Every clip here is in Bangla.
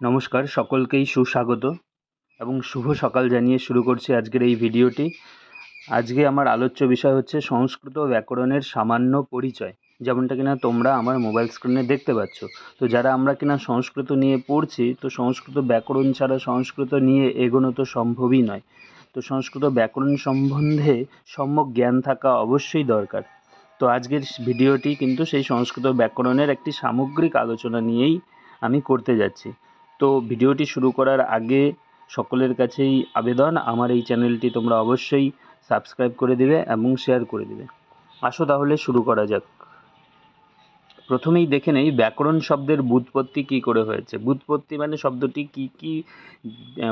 নমস্কার, সকলকেই সুস্বাগত এবং শুভ সকাল জানিয়ে শুরু করছি আজকের এই ভিডিওটি। আজকে আমার আলোচ্য বিষয় হচ্ছে সংস্কৃত ব্যাকরণের সামান্য পরিচয়, যেমনটা কিনা তোমরা আমার মোবাইল স্ক্রিনে দেখতে পাচ্ছ। তো যারা আমরা কিনা সংস্কৃত নিয়ে পড়ছি, তো সংস্কৃত ব্যাকরণ ছাড়া সংস্কৃত নিয়ে এগোনো তো সম্ভবই নয়। তো সংস্কৃত ব্যাকরণ সম্বন্ধে সম্যক জ্ঞান থাকা অবশ্যই দরকার। তো আজকের ভিডিওটি কিন্তু সেই সংস্কৃত ব্যাকরণের একটি সামগ্রিক আলোচনা নিয়েই আমি করতে যাচ্ছি। তো ভিডিওটি শুরু করার আগে সকলের কাছেই আবেদন, আমার এই চ্যানেলটি তোমরা অবশ্যই সাবস্ক্রাইব করে দেবে এবং শেয়ার করে দেবে। আসো তাহলে শুরু করা যাক। প্রথমেই দেখে নেই ব্যাকরণ শব্দের ব্যুৎপত্তি কী করে হয়েছে। ব্যুৎপত্তি মানে শব্দটি কী কী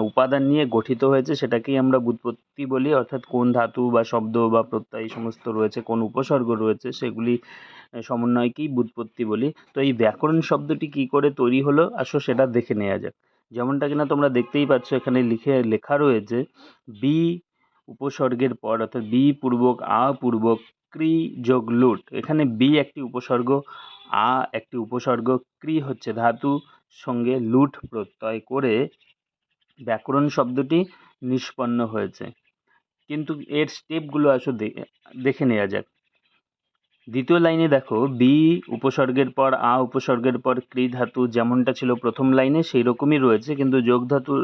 উপাদান নিয়ে গঠিত হয়েছে সেটাকেই আমরা ব্যুৎপত্তি বলি। অর্থাৎ কোন ধাতু বা শব্দ বা প্রত্যয় সমস্ত রয়েছে, কোন উপসর্গ রয়েছে সেগুলি সমন্বয়কেই ব্যুৎপত্তি বলি। তো এই ব্যাকরণ শব্দটি কী করে তৈরি হলো? আসো সেটা দেখে নেওয়া যাক। যেমনটা কিনা তোমরা দেখতেই পাচ্ছ, এখানে লিখে, লেখা রয়েছে, বি উপসর্গের পর অর্থাৎ বি পূর্বক, আ পূর্বক ক্রি যোগ লুট। এখানে বি একটি উপসর্গ আ একটি উপসর্গ ক্রি হচ্ছে ধাতু সঙ্গে লুট প্রত্যয় করে ব্যাকরণ শব্দটি নিষ্পন্ন হয়েছে। কিন্তু এর স্টেপগুলো আসো দেখে নেওয়া যাক। দ্বিতীয় লাইনে দেখো বি উপসর্গের পর আ উপসর্গের পর ক্রি ধাতু যেমনটা ছিল প্রথম লাইনে সেই রকমই রয়েছে, কিন্তু যোগ ধাতুর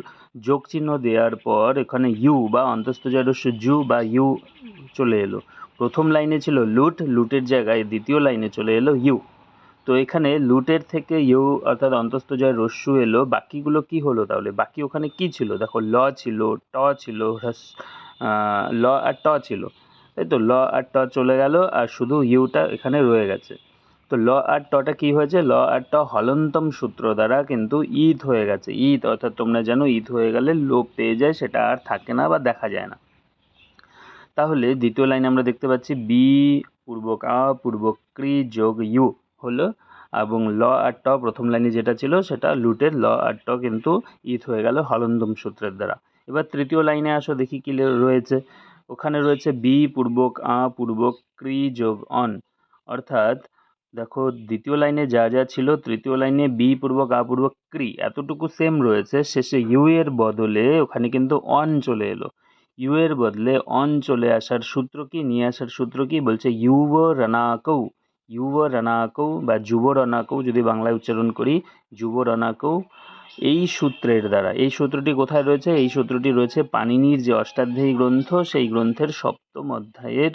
যোগ চিহ্ন দেওয়ার পর এখানে ইউ বা অন্তস্থজারস্য জু বা ইউ চলে এলো। প্রথম লাইনে ছিল লুট, লুটের জায়গায় দ্বিতীয় লাইনে চলে এলো ইউ তো এখানে লুটের থেকে ইউ অর্থাৎ অন্তস্থ জয় রস্যু এলো। বাকিগুলো কি হলো তাহলে? বাকি ওখানে কি ছিল? দেখো, ল ছিল, ট ছিল ল আর ট ছিল। তাই তো ল আর ট চলে গেল আর শুধু ইউটা এখানে রয়ে গেছে। তো ল আর টটা কী হয়েছে? ল আর ট হলন্তম সূত্র দ্বারা কিন্তু ঈদ হয়ে গেছে। ঈদ অর্থাৎ তোমরা জানো ঈদ হয়ে গেলে লোপ পেয়ে যায়, সেটা আর থাকে না বা দেখা যায় না। তাহলে দ্বিতীয় লাইনে আমরা দেখতে পাচ্ছি বি, পূর্বক আ, পূর্বক ক্রি যোগ ইউ। হলো এবং ল আর ট প্রথম লাইনে যেটা ছিল সেটা লুটের ল আর ট কিন্তু ঈদ হয়ে গেল হলন্দম সূত্রের দ্বারা। এবার তৃতীয় লাইনে আসো, দেখি কী রয়েছে। ওখানে রয়েছে বি পূর্বক আ, পূর্বক ক্রি যোগ, অন। অর্থাৎ দেখো, দ্বিতীয় লাইনে যা যা ছিল, তৃতীয় লাইনে বি পূর্বক, আ পূর্বক ক্রি এতটুকু সেম রয়েছে, শেষে ইউ এর বদলে ওখানে কিন্তু অন চলে এলো। ইউ এর বদলে অন চলে আসার সূত্র কি, নিয়ে আসার সূত্র কি, বলছে ইউব রানাকৌ ইউব রানাকৌ বা যুব রানাকৌ যদি বাংলায় উচ্চারণ করি যুব রানাকৌ এই সূত্রের দ্বারা। এই সূত্রটি কোথায় রয়েছে? এই সূত্রটি রয়েছে পাণিনির যে অষ্টাধ্যায়ী গ্রন্থ, সেই গ্রন্থের সপ্তম অধ্যায়ের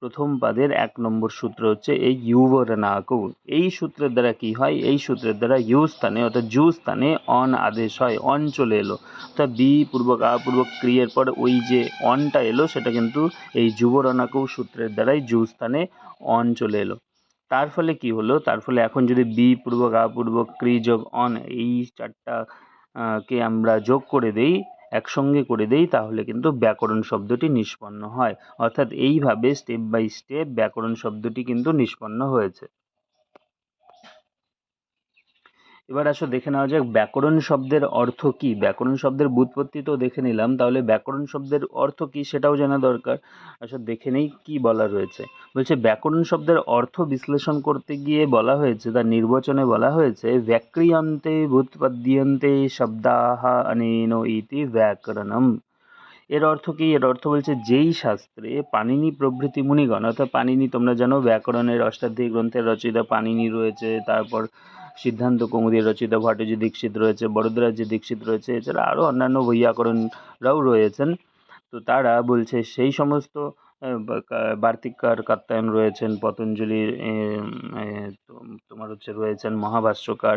প্রথম পাদের এক নম্বর সূত্র হচ্ছে এই ইউবরনাকৌ এই সূত্রের দ্বারা কি হয়? এই সূত্রের দ্বারা ইউ স্থানে, অর্থাৎ জু স্থানে অন আদেশ হয়, অন চলে এলো। অর্থাৎ বি পূর্বক, আ পূর্বক ক্রিয়ার পর ওই যে অনটা এলো, সেটা কিন্তু এই যুবরণাকৌ সূত্রের দ্বারাই জু স্থানে অন চলে এলো। তার ফলে কি হলো? তার ফলে এখন যদি বি পূর্বক, আ পূর্বক ক্রি যোগ, অন এই চারটা কে আমরা যোগ করে দেই, একসঙ্গে করে দেই, তাহলে কিন্তু ব্যাকরণ শব্দটি নিষ্পন্ন হয়। অর্থাৎ এইভাবে স্টেপ বাই স্টেপ ব্যাকরণ শব্দটি কিন্তু নিষ্পন্ন হয়েছে। এবার আসো দেখে নেওয়া যাক, ব্যাকরণ শব্দের অর্থ কী? ব্যাকরণ শব্দের ব্যুৎপত্তি তো দেখে নিলাম, তাহলে ব্যাকরণ শব্দের অর্থ কী সেটাও জানা দরকার। আসলে দেখে নেই কী বলা রয়েছে। বলছে, ব্যাকরণ শব্দের অর্থ বিশ্লেষণ করতে গিয়ে বলা হয়েছে, তার নির্বাচনে বলা হয়েছে, ব্যাক্রিয়ন্তে ব্যুৎপদ্যন্তে শব্দাহা অনেন ইতি ব্যাকরণম। এর অর্থ কী? এর অর্থ বলছে, যেই শাস্ত্রে পাণিনি প্রভৃতি মুনিগণ, অর্থাৎ পাণিনি, তোমরা জানো ব্যাকরণের অষ্টাধ্যায়ী গ্রন্থের রচয়িতা পাণিনি রয়েছে, তারপর সিদ্ধান্ত কৌমুদীর রচিত ভট্টজি দীক্ষিত রয়েছে বরদরাজ্য দীক্ষিত রয়েছে, এছাড়া আরও অন্যান্য বৈয়াকরণরাও রয়েছেন। তো তারা বলছে, সেই সমস্ত বার্তিককার কাত্যায়ন রয়েছেন পতঞ্জলির তোমার হচ্ছে রয়েছেন মহাভাষ্যকার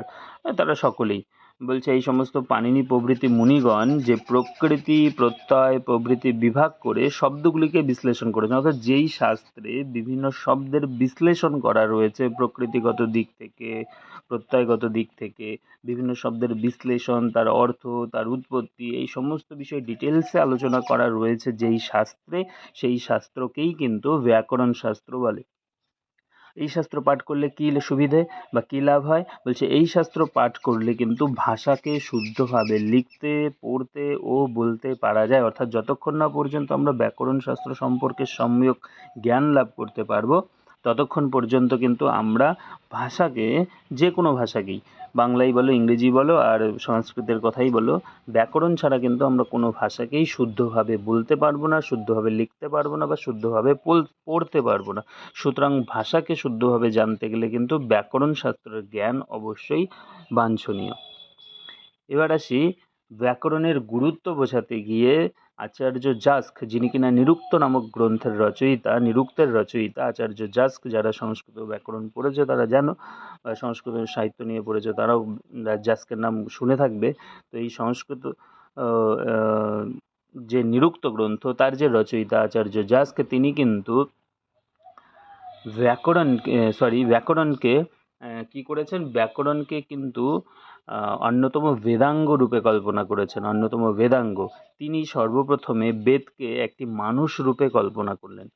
তারা সকলেই। বলছে, এই সমস্ত পাণিনি প্রভৃতি মুনিগণ যে প্রকৃতি প্রত্যয়, প্রভৃতি বিভাগ করে শব্দগুলিকে বিশ্লেষণ করেছেন, অর্থাৎ যেই শাস্ত্রে বিভিন্ন শব্দের বিশ্লেষণ করা রয়েছে প্রকৃতিগত দিক থেকে প্রত্যয়গত দিক থেকে, বিভিন্ন শব্দের বিশ্লেষণ, তার অর্থ, তার উৎপত্তি, এই সমস্ত বিষয় ডিটেলসে আলোচনা করা রয়েছে যেই শাস্ত্রে, সেই শাস্ত্রকেই কিন্তু ব্যাকরণ শাস্ত্র বলে। এই শাস্ত্র পাঠ করলে কী সুবিধে বা কী লাভ হয়? বলছে, এই শাস্ত্র পাঠ করলে কিন্তু ভাষাকে শুদ্ধভাবে লিখতে, পড়তে ও বলতে পারা যায়। অর্থাৎ যতক্ষণ না পর্যন্ত আমরা ব্যাকরণ শাস্ত্র সম্পর্কে সম্যক জ্ঞান লাভ করতে পারব ততক্ষণ পর্যন্ত কিন্তু আমরা ভাষাকে যে কোনো ভাষাকেই, বাংলাই বলো, ইংরেজি বলো, আর সংস্কৃতের কথাই বলো, ব্যাকরণ ছাড়া কিন্তু আমরা কোনো ভাষাকেই শুদ্ধভাবে বলতে পারব না, শুদ্ধভাবে লিখতে পারব না বা শুদ্ধভাবে পড়তে পারব না। সুতরাং ভাষাকে শুদ্ধভাবে জানতে গেলে কিন্তু ব্যাকরণ শাস্ত্রের জ্ঞান অবশ্যই বাঞ্ছনীয়। এবার আসি ব্যাকরণের গুরুত্ব বোঝাতে গিয়ে আচার্য জাস্ক, যিনি কিনা নিরুক্ত নামক গ্রন্থের রচয়িতা, নিরুক্তের রচয়িতা আচার্য জাস্ক, যারা সংস্কৃত ব্যাকরণ পড়েছে তারা বা সংস্কৃত সাহিত্য নিয়ে পড়েছে তারাও জাস্কের নাম শুনে থাকবে। তো এই সংস্কৃত যে নিরুক্ত গ্রন্থ, তার যে রচয়িতা আচার্য জাস্ক, তিনি কিন্তু ব্যাকরণ সরি ব্যাকরণকে কী করেছেন? ব্যাকরণকে কিন্তু অন্যতম বেদাঙ্গ রূপে কল্পনা করেছেন, অন্যতম বেদাঙ্গ। তিনি সর্বপ্রথমে বেদকে একটি মানুষ রূপে কল্পনা করলেন।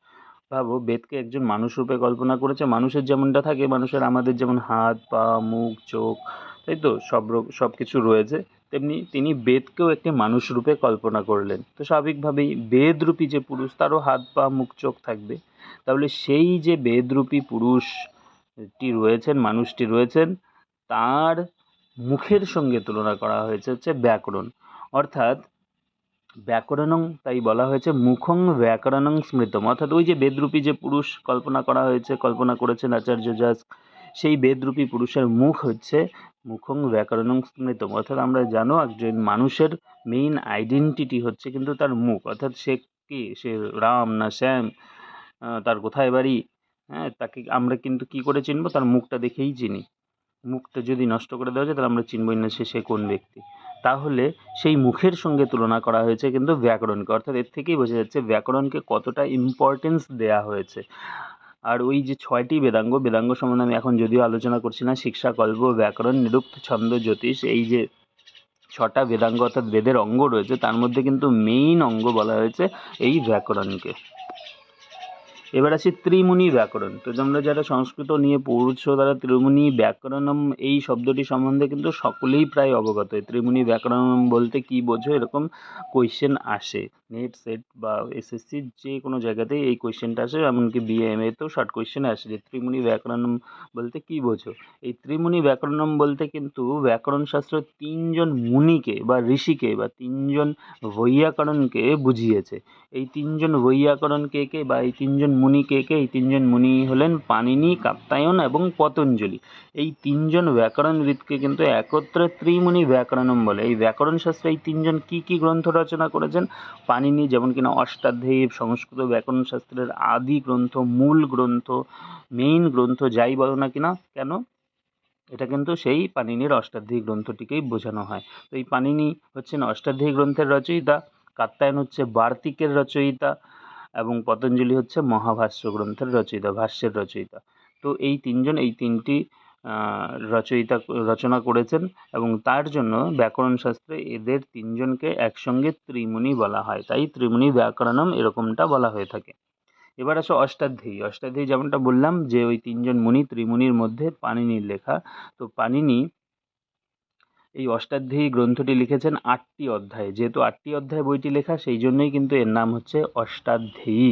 ভাবো, বেদকে একজন মানুষ রূপে কল্পনা করেছে, মানুষের যেমনটা থাকে, মানুষের আমাদের যেমন হাত, পা, মুখ, চোখ, তাই তো? সব সব কিছু রয়েছে। তেমনি তিনি বেদকেও একটি মানুষ রূপে কল্পনা করলেন। তো স্বাভাবিকভাবেই বেদরূপী যে পুরুষ, তারও হাত, পা, মুখ, চোখ থাকবে। তাহলে সেই যে বেদরূপী পুরুষটি রয়েছেন, মানুষটি রয়েছেন, তার মুখের সঙ্গে তুলনা করা হয়েছে হচ্ছে ব্যাকরণ। অর্থাৎ ব্যাকরণং, তাই বলা হয়েছে মুখং ব্যাকরণং স্মৃতম। অর্থাৎ ওই যে বেদরূপী যে পুরুষ কল্পনা করা হয়েছে, কল্পনা করেছেন আচার্য জাস সেই বেদরূপী পুরুষের মুখ হচ্ছে মুখং ব্যাকরণং স্মৃতম। অর্থাৎ আমরা জানো একজন মানুষের মেইন আইডেন্টিটি হচ্ছে কিন্তু তার মুখ। অর্থাৎ সে কি? সে রাম না শ্যাম? তার কোথায় বাড়ি? হ্যাঁ তাকে আমরা কিন্তু কি করে চিনবো? তার মুখটা দেখেই চিনি। মুখটা যদি নষ্ট করে দেওয়া যায়, তাহলে আমরা চিনবই না সে সে কোন ব্যক্তি। তাহলে সেই মুখের সঙ্গে তুলনা করা হয়েছে কিন্তু ব্যাকরণকে। অর্থাৎ এর থেকেই বোঝা যাচ্ছে ব্যাকরণকে কতটা ইম্পর্টেন্স দেওয়া হয়েছে। আর ওই যে ছয়টি বেদাঙ্গ বেদাঙ্গ সম্বন্ধে আমি এখন যদিও আলোচনা করছি না শিক্ষা কল্প ব্যাকরণ, নিরুক্ত ছন্দ, জ্যোতিষ, এই যে ছটা বেদাঙ্গ, অর্থাৎ বেদের অঙ্গ রয়েছে, তার মধ্যে কিন্তু মেইন অঙ্গ বলা হয়েছে এই ব্যাকরণকে। এবার আসি ত্রিমুনি ব্যাকরণ। তো তোমরা যারা সংস্কৃত নিয়ে পড়ছো, তারা ত্রিমুনি ব্যাকরণম এই শব্দটি সম্বন্ধে কিন্তু সকলেই প্রায় অবগত। ত্রিমুনি ব্যাকরণম বলতে কী বোঝো, এরকম কোয়েশ্চেন আসে। নেট সেট বা এসএসসির যে কোনো জায়গাতেই এই কোয়েশ্চেনটা আসে, এমনকি বিএ এম এতেও শর্ট কোয়েশ্চেন আসে যে ত্রিমুনি ব্যাকরণম বলতে কী বোঝো? এই ত্রিমুনি ব্যাকরণম বলতে কিন্তু ব্যাকরণ শাস্ত্র তিনজন মুনিকে বা ঋষিকে বা তিনজন বৈয়াকরণকে বুঝিয়েছে। এই তিনজন বৈয়াকরণ কে কে বা এই তিনজন মুনি কে কে? এই তিনজন মুনি হলেন পাণিনি কাত্তায়ন এবং পতঞ্জলি। এই তিনজন ব্যাকরণবিদকে কিন্তু একত্রে ত্রিমুনি ব্যাকরণম বলে। এই ব্যাকরণ শাস্ত্রে এই তিনজন কী কী গ্রন্থ রচনা করেছেন? পাণিনি যেমন কিনা অষ্টাধ্যায়ী সংস্কৃত ব্যাকরণ শাস্ত্রের আদি গ্রন্থ, মূল গ্রন্থ মেইন গ্রন্থ, যাই বলো না কিনা, কেন? এটা কিন্তু সেই পাণিনির অষ্টাধ্যায়ী গ্রন্থটিকেই বোঝানো হয়। তো এই পাণিনি হচ্ছেন অষ্টাধ্যায়ী গ্রন্থের রচয়িতা কাত্তায়ন হচ্ছে বার্তিকের রচয়িতা এবং পতঞ্জলি হচ্ছে মহাভাষ্য গ্রন্থের রচয়িতা, ভাষ্যের রচয়িতা। তো এই তিনজন, এই তিনটি রচয়িতা, রচনা করেছেন এবং তার জন্য ব্যাকরণ শাস্ত্রে এদের তিনজনকে একসঙ্গে ত্রিমুনি বলা হয়। তাই ত্রিমুনি ব্যাকরণম এরকমটা বলা হয়ে থাকে। এবার আসো অষ্টাধ্যায়ী। অষ্টাধ্যায়ী যেমনটা বললাম যে ওই তিনজন মুনি ত্রিমুনির মধ্যে পাণিনির লেখা। তো পাণিনি এই অষ্টাধ্যায়ী গ্রন্থটি লিখেছেন আটটি অধ্যায়ে। যেহেতু আটটি অধ্যায় বইটি লেখা, সেই জন্যই কিন্তু এর নাম হচ্ছে অষ্টাধ্যায়ী।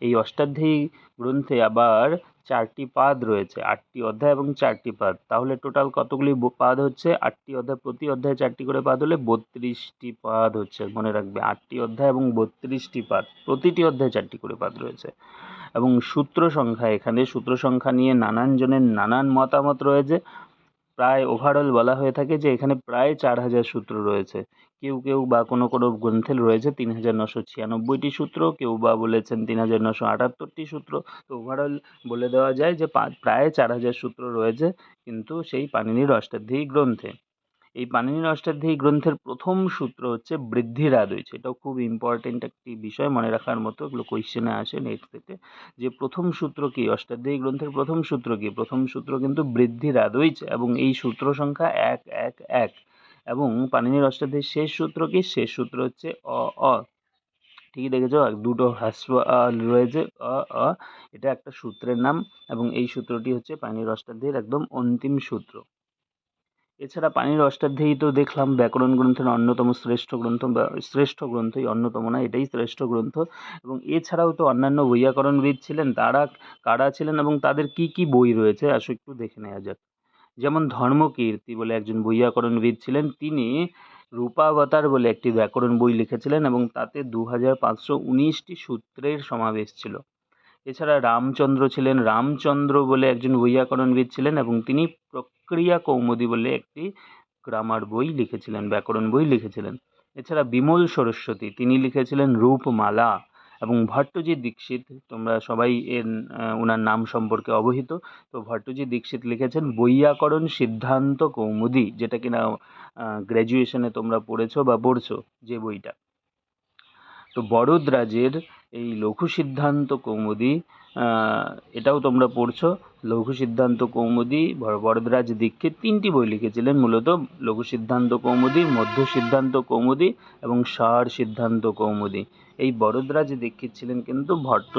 এই অষ্টাধ্যায়ী গ্রন্থে আবার চারটি পাদ রয়েছে, আটটি অধ্যায় এবং চারটি পাদ। তাহলে টোটাল কতগুলি পাদ হচ্ছে? আটটি অধ্যায়, প্রতি অধ্যায়ে চারটি করে পাদ হলে বত্রিশটি পাদ হচ্ছে, মনে রাখবে। আটটি অধ্যায় এবং বত্রিশটি পাদ, প্রতিটি অধ্যায়ে চারটি করে পাদ রয়েছে। এবং সূত্র সংখ্যা এখানে, সূত্র সংখ্যা নিয়ে নানান জনের নানান মতামত রয়েছে। প্রায় ওভারঅল বলা হয়ে থাকে যে এখানে প্রায় চার হাজার সূত্র রয়েছে। কেউ কেউ বা কোনো কোনো গ্রন্থে রয়েছে তিন হাজার নশো ছিয়ানব্বইটি সূত্র, কেউ বা বলেছেন তিন হাজার নশো আটাত্তরটি সূত্র। তো ওভারঅল বলে দেওয়া যায় যে প্রায় চার হাজার সূত্র রয়েছে কিন্তু সেই পাণিনির অষ্টাধ্যায়ী গ্রন্থে। এই পাণিনির অষ্টাধ্যায়ী গ্রন্থের প্রথম সূত্র হচ্ছে বৃদ্ধিরাদৈচ এটাও খুব ইম্পর্টেন্ট একটি বিষয় মনে রাখার মতো এগুলো কোয়েশ্চেনে আসে নেট থেকে। যে প্রথম সূত্র কি অষ্টাধ্যায়ী গ্রন্থের প্রথম সূত্র কি? প্রথম সূত্র কিন্তু বৃদ্ধিরাদৈচ এবং এই সূত্র সংখ্যা এক এক এক এবং পাণিনির অষ্টাধ্যায়ীর শেষ সূত্র কি? শেষ সূত্র হচ্ছে অ অ। ঠিকই দেখেছ? দুটো হ্রাস্ব রয়েছে, অ অ। এটা একটা সূত্রের নাম এবং এই সূত্রটি হচ্ছে পাণিনির অষ্টাধ্যায়ীর একদম অন্তিম সূত্র। এছাড়া পানির অষ্টাধ্যায়ী তো দেখলাম, ব্যাকরণ গ্রন্থের অন্যতম শ্রেষ্ঠ গ্রন্থ বা শ্রেষ্ঠ গ্রন্থই অন্যতম না, এটাই শ্রেষ্ঠ গ্রন্থ। এবং এছাড়াও তো অন্যান্য বৈয়াকরণবিদ ছিলেন, তারা কারা ছিলেন এবং তাদের কী কী বই রয়েছে? আসো একটু দেখে নেওয়া যাক। যেমন ধর্মকীর্তি বলে একজন বৈয়াকরণবিদ ছিলেন, তিনি রূপাবতার বলে একটি ব্যাকরণ বই লিখেছিলেন এবং তাতে দু হাজার পাঁচশো উনিশটি সূত্রের সমাবেশ ছিল। এছাড়া রামচন্দ্র ছিলেন, রামচন্দ্র বলে একজন বৈয়াকরণবিদ ছিলেন এবং তিনি প্রক্রিয়া কৌমুদী বলে একটি গ্রামার বই লিখেছিলেন, ব্যাকরণ বই লিখেছিলেন। এছাড়া বিমল সরস্বতী, তিনি লিখেছিলেন রূপমালা এবং ভট্টজি দীক্ষিত, তোমরা সবাই এর ওনার নাম সম্পর্কে অবহিত। তো ভট্টজি দীক্ষিত লিখেছেন, বৈয়াকরণ সিদ্ধান্ত কৌমুদী, যেটা কিনা গ্র্যাজুয়েশনে তোমরা পড়েছো বা পড়ছো যে বইটা। তো বরদরাজের এই লঘু সিদ্ধান্ত কৌমুদী এটাও তোমরা পড়ছো। লঘু সিদ্ধান্ত কৌমুদী বরদরাজ দীক্ষিত তিনটি বই লিখেছিলেন। মূলত লঘু সিদ্ধান্ত কৌমুদী, মধ্য সিদ্ধান্ত কৌমুদী এবং সার সিদ্ধান্ত কৌমুদী। এই বরদরাজ দীক্ষিত ছিলেন কিন্তু ভট্ট,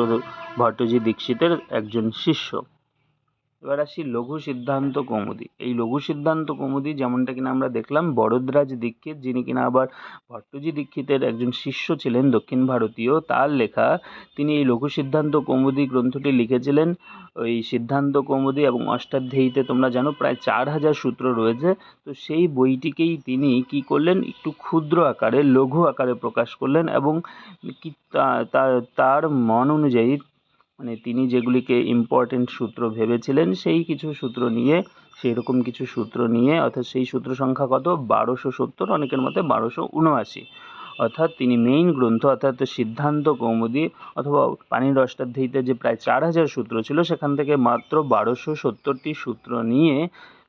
ভট্টজি দীক্ষিতের একজন শিষ্য। এবার আসি লঘু সিদ্ধান্ত কৌমুদী। এই লঘু সিদ্ধান্ত কৌমুদী যেমনটা কিনা আমরা দেখলাম বরদরাজ দীক্ষিত, যিনি কিনা আবার ভট্টজি দীক্ষিতের একজন শিষ্য ছিলেন, দক্ষিণ ভারতীয়, তার লেখা তিনি এই লঘু সিদ্ধান্ত কৌমুদী গ্রন্থটি লিখেছিলেন। ওই সিদ্ধান্ত কৌমুদী এবং অষ্টাধ্যায়ীতে তোমরা জানো, প্রায় চার হাজার সূত্র রয়েছে। তো সেই বইটিকেই তিনি কি করলেন? একটু ক্ষুদ্র আকারে, লঘু আকারে প্রকাশ করলেন এবং কি তার মন অনুযায়ী মানে তিনি যেগুলিকে ইম্পর্টেন্ট সূত্র ভেবেছিলেন, সেই কিছু সূত্র নিয়ে সেই রকম কিছু সূত্র নিয়ে, অর্থাৎ সেই সূত্র সংখ্যা কত? বারোশো সত্তর, অনেকের মতে বারোশো উনআশি। অর্থাৎ তিনি মেইন গ্রন্থ, অর্থাৎ সিদ্ধান্ত কৌমুদী অথবা পানির অষ্টাধ্যায়ীতে যে প্রায় চার হাজার সূত্র ছিল, সেখান থেকে মাত্র বারোশো সত্তরটি সূত্র নিয়ে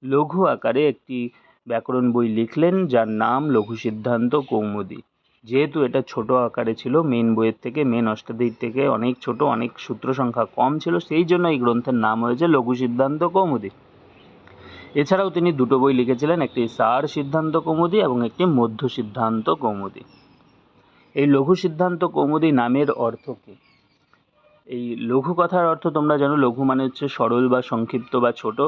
লঘু আকারে একটি ব্যাকরণ বই লিখলেন, যার নাম লঘু সিদ্ধান্ত কৌমুদী। যেহেতু এটা ছোট আকারে ছিল মেন বইয়ের থেকে মেন অষ্টাধ্যায়ীর থেকে অনেক ছোট, অনেক সূত্র সংখ্যা কম ছিল, সেই জন্য এই গ্রন্থের নাম হয়েছে লঘু সিদ্ধান্ত কৌমুদি। এছাড়াও তিনি দুটো বই লিখেছিলেন, একটি সার সিদ্ধান্ত কৌমুদি এবং একটি মধ্য সিদ্ধান্ত কৌমুদি। এই লঘু সিদ্ধান্ত কৌমুদী নামের অর্থ কী? এই লঘু কথার অর্থ তোমরা জানো, লঘু মানে হচ্ছে সরল বা সংক্ষিপ্ত বা ছোট।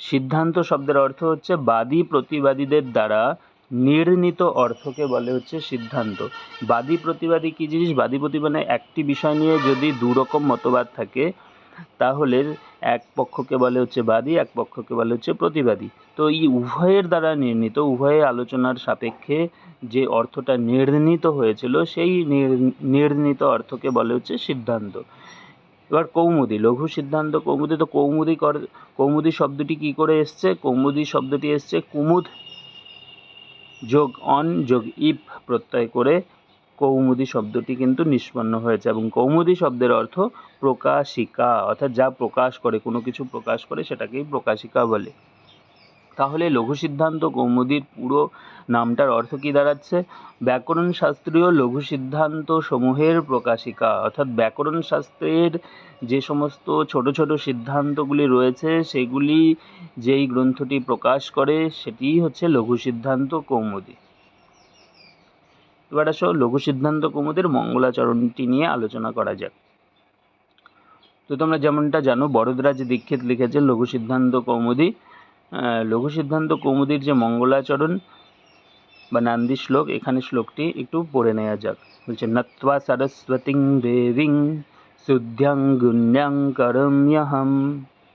সিদ্ধান্ত শব্দের অর্থ হচ্ছে বাদী প্রতিবাদীদের দ্বারা নির্ণীত অর্থকে বলে হচ্ছে সিদ্ধান্ত। বাদী প্রতিবাদী কী জিনিস? বাদী প্রতিবাদে একটি বিষয় নিয়ে যদি দু রকম মতবাদ থাকে, তাহলে এক পক্ষকে বলে হচ্ছে বাদী, এক পক্ষকে বলে হচ্ছে প্রতিবাদী। তো এই উভয়ের দ্বারা নির্ণীত, উভয়ে আলোচনার সাপেক্ষে যে অর্থটা নির্ণীত হয়েছিল, সেই নির্ণীত অর্থকে বলে হচ্ছে সিদ্ধান্ত। এবার কৌমুদি, লঘু সিদ্ধান্ত কৌমুদি, তো কৌমুদি কর, কৌমুদি শব্দটি কী করে এসছে? কৌমুদি শব্দটি এসছে কুমুদ যোগ অন যোগ ইপ প্রত্যয় করে কৌমুদী শব্দটি কিন্তু নিষ্পন্ন হয়েছে এবং কৌমুদী শব্দের অর্থ প্রকাশিকা, অর্থাৎ যা প্রকাশ করে, কোনো কিছু প্রকাশ করে সেটাকেই প্রকাশিকা বলে। তাহলে লঘু সিদ্ধান্ত কৌমুদীর পুরো নামটার অর্থ কী দাঁড়াচ্ছে? ব্যাকরণ শাস্ত্রীয় লঘু সিদ্ধান্ত সমূহের প্রকাশিকা, অর্থাৎ ব্যাকরণ শাস্ত্রের যে সমস্ত ছোট ছোট সিদ্ধান্তগুলি রয়েছে, সেগুলি যেই গ্রন্থটি প্রকাশ করে, সেটিই হচ্ছে লঘু সিদ্ধান্ত কৌমুদী। এবার আসো লঘু সিদ্ধান্ত কৌমুদীর মঙ্গলাচরণটি নিয়ে আলোচনা করা যাক। তো তোমরা যেমনটা জানো, বরদরাজ দীক্ষিত লিখেছে লঘু সিদ্ধান্ত কৌমুদী। লঘু সিদ্ধান্ত কৌমুদীর যে মঙ্গলাচরণ বা নান্দি শ্লোক, এখানে শ্লোকটি একটু পড়ে নেওয়া যাক। বলছে, নত্বা সরস্বতীং দেবীং শুদ্ধ্যাং গুণ্যাং করম্যহম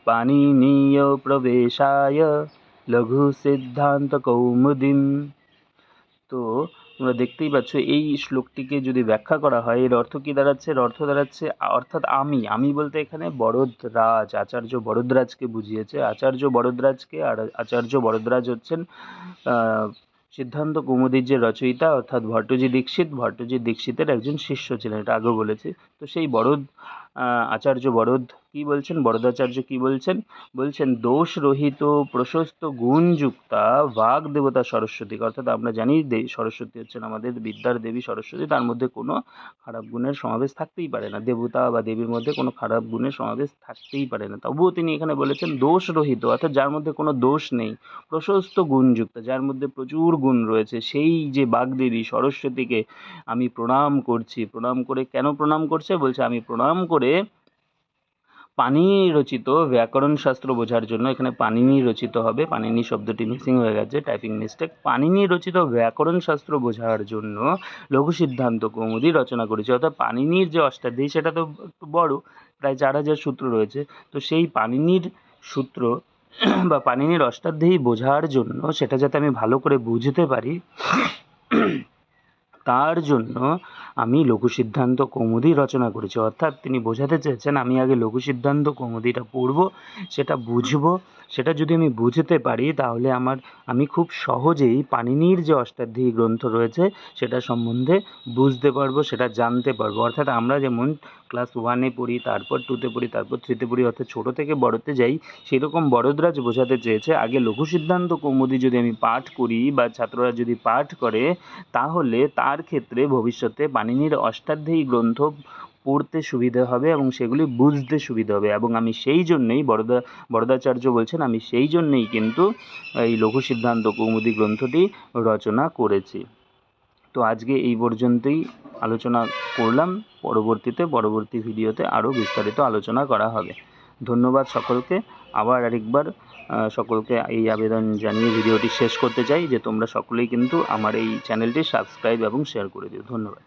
পানিনীয় প্রবেশায় লঘু সিদ্ধান্ত কৌমুদিম। তো তোমরা দেখতেই পাচ্ছ, এই শ্লোকটিকে যদি ব্যাখ্যা করা হয়, এর অর্থ কী দাঁড়াচ্ছে? এর অর্থ দাঁড়াচ্ছে, অর্থাৎ আমি আমি বলতে এখানে বরদরাজ, আচার্য বরদরাজকে বুঝিয়েছে। আচার্য বরদরাজকে আর আচার্য বরদরাজ হচ্ছেন সিদ্ধান্ত কৌমুদীর যে রচয়িতা, অর্থাৎ ভট্টজি দীক্ষিত, ভট্টজি দীক্ষিতের একজন শিষ্য ছিলেন, এটা আগেও বলেছি। তো সেই বরদ আচার্য বরদ কী বলছেন? বরদাচার্য কী বলছেন? বলছেন, দোষ রহিত প্রশস্ত গুণযুক্তা বাঘ দেবতা সরস্বতী। অর্থাৎ আমরা জানি সরস্বতী হচ্ছেন আমাদের বিদ্যার দেবী সরস্বতী। তার মধ্যে কোনো খারাপ গুণের সমাবেশ থাকতেই পারে না। দেবতা বা দেবীর মধ্যে কোনো খারাপ গুণের সমাবেশ থাকতেই পারে না। তবুও তিনি এখানে বলেছেন, দোষ রহিত। অর্থাৎ যার মধ্যে কোনো দোষ নেই। প্রশস্ত গুণযুক্ত যার মধ্যে প্রচুর গুণ রয়েছে। সেই যে বাগদেবী সরস্বতীকে আমি প্রণাম করছি। প্রণাম করে কেন প্রণাম করছে? বলছে, আমি প্রণাম করে পানিনি রচিত ব্যাকরণ শাস্ত্র বোঝার জন্য এখানে পানিনি রচিত হবে। পানিনি শব্দটি মিসিং হয়ে গেছে টাইপিং মিস্টেক পানিনি রচিত ব্যাকরণ শাস্ত্র বোঝার জন্য লঘু সিদ্ধান্ত কৌমুদি রচনা করেছে। অর্থাৎ পানিনির যে অষ্টাধ্যায়ী, সেটা তো একটু বড়, প্রায় চার হাজার সূত্র রয়েছে। তো সেই পানিনির সূত্র বা পানিনির অষ্টাধ্যায়ী বোঝার জন্য সেটা যাতে আমি ভালো করে বুঝতে পারি তার জন্য আমি লঘু সিদ্ধান্ত কৌমুদি রচনা করেছি। অর্থাৎ তিনি বোঝাতে চেয়েছেন, আমি আগে লঘু সিদ্ধান্ত কৌমুদিটা পড়ব, সেটা বুঝব। সেটা যদি আমি বুঝতে পারি, তাহলে আমার, আমি খুব সহজেই পাণিনির যে অষ্টাধ্যায়ী গ্রন্থ রয়েছে, সেটা সম্বন্ধে বুঝতে পারব, সেটা জানতে পারব। অর্থাৎ আমরা যেমন ক্লাস ওয়ানে পড়ি, তারপর টুতে পড়ি, তারপর থ্রিতে পড়ি, অর্থাৎ ছোটো থেকে বড়তে যাই, সেরকম বড়দরাজ বোঝাতে চেয়েছে। আগে লঘু সিদ্ধান্ত কৌমুদি যদি আমি পাঠ করি বা ছাত্ররা যদি পাঠ করে, তাহলে তার ক্ষেত্রে ভবিষ্যতে পাণিনির অষ্টাধ্যায়ী গ্রন্থ পড়তে সুবিধে হবে এবং সেগুলি বুঝতে সুবিধে হবে। এবং আমি সেই জন্যেই বরদা, বরদাচার্য বলছেন, আমি সেই জন্যেই কিন্তু এই লঘু সিদ্ধান্ত কৌমুদি গ্রন্থটি রচনা করেছি। তো আজকে এই পর্যন্তই আলোচনা করলাম। পরবর্তীতে, পরবর্তী ভিডিওতে আরও বিস্তারিত আলোচনা করা হবে। ধন্যবাদ সকলকে। আবার আরেকবার সকলকে এই আবেদন জানিয়ে ভিডিওটি শেষ করতে চাই যে তোমরা সকলেই কিন্তু আমার এই চ্যানেলটি সাবস্ক্রাইব এবং শেয়ার করে দিও। ধন্যবাদ।